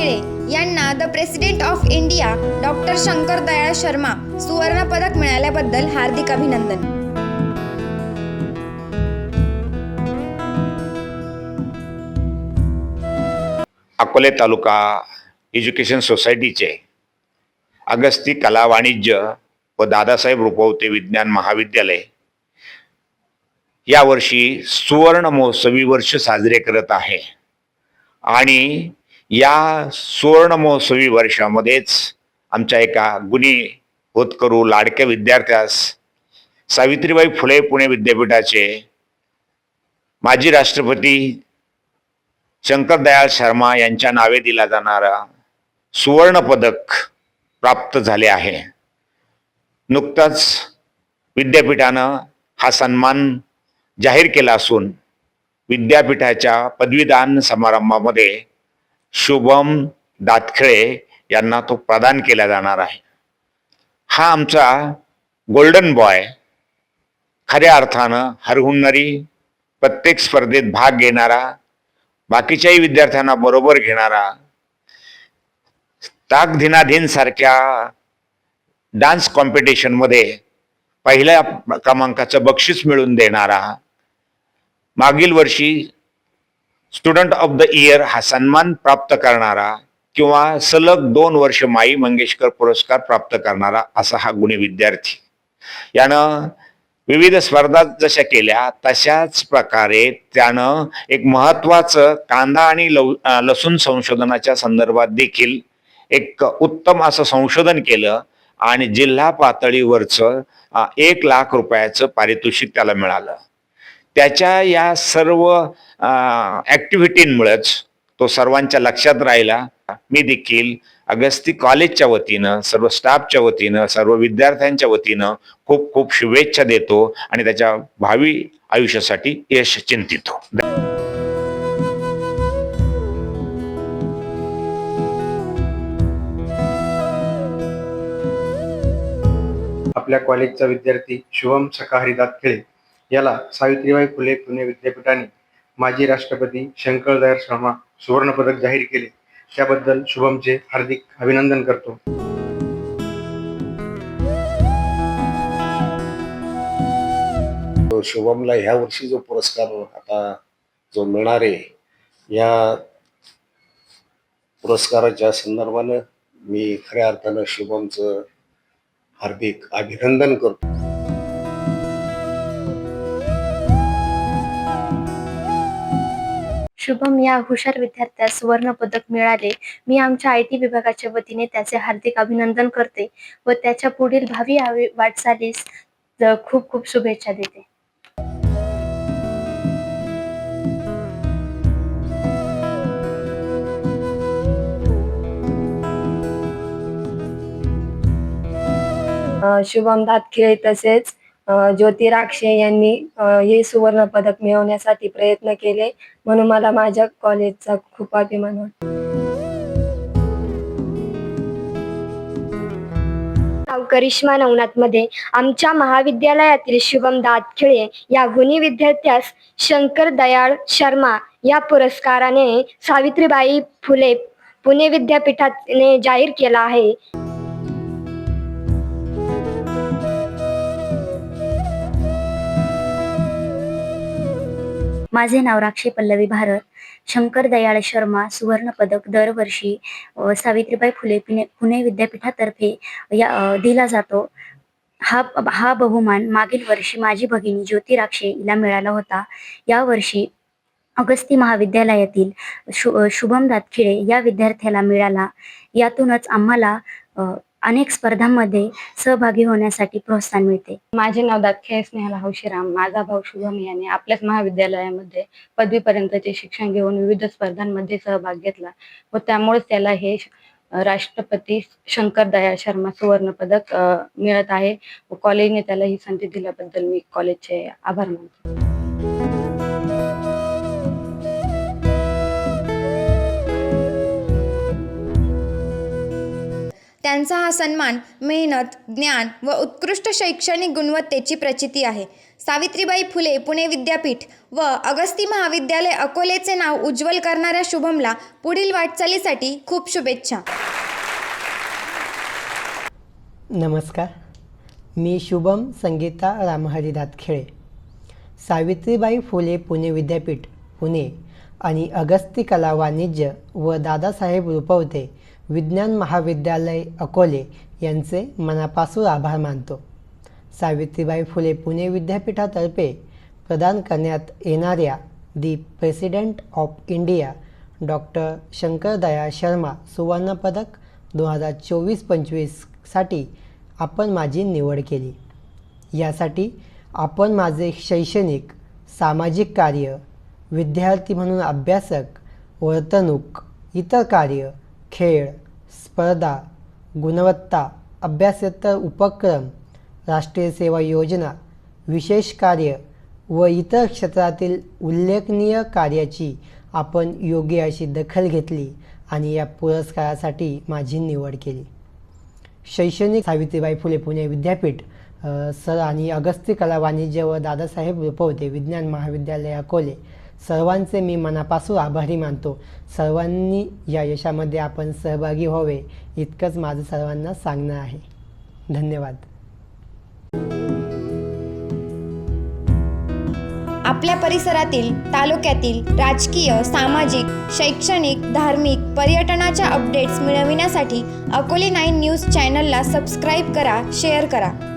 दातखिळे यांना the president of India doctor Shankar Dayal Sharma सुवर्ण पदक मिळाल्याबद्दल हार्दिक अभिनंदन. अकोले तालुका एज्युकेशन सोसायटीचे अगस्ती कला वाणिज्य व दादासाहेब रुपवते विज्ञान महाविद्यालय यावर्षी सुवर्ण महोत्सवी वर्ष साजरे करत आहे. आणि या सुवर्ण महोत्सवी वर्षामध्येच आमच्या एका गुणी होतकरू लाडक्या विद्यार्थ्यास सावित्रीबाई फुले पुणे विद्यापीठाचे माजी राष्ट्रपती शंकरदयाळ शर्मा यांच्या नावे दिला जाणारा सुवर्णपदक प्राप्त झाले आहे. नुकताच विद्यापीठानं हा सन्मान जाहीर केला असून विद्यापीठाच्या पदवीदान समारंभामध्ये शुभम दातखळे यांना तो प्रदान केला जाणार आहे. हा आमचा गोल्डन बॉय खऱ्या अर्थानं हरहुन्नरी प्रत्येक स्पर्धेत भाग घेणारा बाकीच्याही विद्यार्थ्यांना बरोबर घेणारा ताक धिनाधीन सारख्या डान्स कॉम्पिटिशनमध्ये पहिल्या क्रमांकाचं बक्षीस मिळवून देणारा मागील वर्षी स्टुडंट ऑफ द इयर हा सन्मान प्राप्त करणारा किंवा सलग दोन वर्ष माई मंगेशकर पुरस्कार प्राप्त करणारा असा हा गुणी विद्यार्थी. यानं विविध स्पर्धा जशा केल्या तशाच प्रकारे त्यानं एक महत्वाचं कांदा आणि लव लसूण संशोधनाच्या संदर्भात देखील एक उत्तम असं संशोधन केलं आणि जिल्हा पातळीवरचं एक लाख रुपयाचं पारितोषिक त्याला मिळालं. त्याच्या या सर्व ॲक्टिव्हिटींमुळेच तो सर्वांच्या लक्षात राहिला. मी देखील अगस्ती कॉलेजच्या वतीनं सर्व स्टाफच्या वतीनं सर्व विद्यार्थ्यांच्या वतीनं खूप खूप शुभेच्छा देतो आणि त्याच्या भावी आयुष्यासाठी यश चिंतितो. आपल्या कॉलेजचा विद्यार्थी शुभम सकाहरी दातखिळे याला सावित्रीबाई फुले पुणे विद्यापीठाने माजी राष्ट्रपती शंकरदयाळ शर्मा सुवर्णपदक जाहीर केले. त्याबद्दल शुभमचे हार्दिक अभिनंदन करतो. शुभमला ह्या वर्षी जो पुरस्कार आता जो मिळणार आहे या पुरस्काराच्या संदर्भानं मी खऱ्या अर्थानं शुभमचं हार्दिक अभिनंदन करतो. शुभम या हुशार विद्यार्थ्यास सुवर्ण पदक मिळाले. मी आमच्या आय टी विभागाच्या वतीने त्याचे हार्दिक अभिनंदन करते व त्याच्या पुढील भावी वाटचालीस खूप खूप शुभेच्छा देते. शुभम दातखिळे तसेच ज्योती राक्षे यांनी हे सुवर्ण पदक मिळवण्यासाठी प्रयत्न केले. म्हणून मला माझ्या कॉलेजचा खूप अभिमान वाटतो. नवनाथमध्ये आमच्या महाविद्यालयातील शुभम दातखिळे या गुणी विद्यार्थ्यास शंकर दयाळ शर्मा या पुरस्काराने सावित्रीबाई फुले पुणे विद्यापीठाने जाहीर केला आहे. माझे नाव राक्षे पल्लवी भारत शंकर दयाळ शर्मा सुवर्ण पदक दरवर्षी सावित्रीबाई फुले पुणे पुणे विद्यापीठातर्फे या दिला जातो. हा हा बहुमान मागील वर्षी माझी भगिनी ज्योती राक्षे हिला मिळाला होता. या वर्षी अगस्ती महाविद्यालयातील शु शुभम दातखिळे या विद्यार्थ्याला मिळाला. यातूनच आम्हाला अनेक स्पर्धांमध्ये सहभागी होण्यासाठी प्रोत्साहन मिळते. माझे नाव दातखिळे स्नेहला हौशीराम माझा भाऊ शुभम याने आपल्याच महाविद्यालयामध्ये पदवीपर्यंतचे शिक्षण घेऊन विविध स्पर्धांमध्ये सहभाग घेतला व त्यामुळेच त्याला हे राष्ट्रपती शंकर दयाळ शर्मा सुवर्ण पदक मिळत आहे व कॉलेजने त्याला ही संधी दिल्याबद्दल मी कॉलेजचे आभार मानतो. त्यांचा हा सन्मान मेहनत ज्ञान व उत्कृष्ट शैक्षणिक गुणवत्तेची प्रचिती आहे. सावित्रीबाई फुले पुणे विद्यापीठ व अगस्ती महाविद्यालय अकोलेचे नाव उज्ज्वल करणाऱ्या शुभमला पुढील वाटचालीसाठी खूप शुभेच्छा. नमस्कार. मी शुभम संगीता रामहरी खेळे सावित्रीबाई फुले पुणे विद्यापीठ पुणे आणि अगस्ती कला वाणिज्य व दादासाहेब रुपवते विज्ञान महाविद्यालय अकोले यांचे मनापासून आभार मानतो. सावित्रीबाई फुले पुणे विद्यापीठातर्फे प्रदान करण्यात येणाऱ्या the president of India doctor Shankardaya Sharma सुवर्णपदक दोन हजार चोवीस पंचवीससाठी आपण माझी निवड केली. यासाठी आपण माझे शैक्षणिक सामाजिक कार्य विद्यार्थी म्हणून अभ्यासक वर्तणूक इतर कार्य खेळ स्पर्धा गुणवत्ता अभ्यासेतर उपक्रम राष्ट्रीय सेवा योजना विशेष कार्य व इतर क्षेत्रातील उल्लेखनीय कार्याची आपण योग्य अशी दखल घेतली आणि या पुरस्कारासाठी माझी निवड केली. शैक्षणिक सावित्रीबाई फुले पुणे विद्यापीठ सर आणि अगस्ती कला वाणिज्य व दादासाहेब रुपवते विज्ञान महाविद्यालय अकोले सर्वांचे मी मनापासून आभारी मानतो. सर्वांनी या यशामध्ये आपण सहभागी व्हावे इतकंच माझं सर्वांना सांगणं आहे. धन्यवाद. आपल्या परिसरातील तालुक्यातील राजकीय सामाजिक शैक्षणिक धार्मिक पर्यटनाच्या अपडेट्स मिळविण्यासाठी अकोले नाईन न्यूज चॅनलला सबस्क्राईब करा शेअर करा.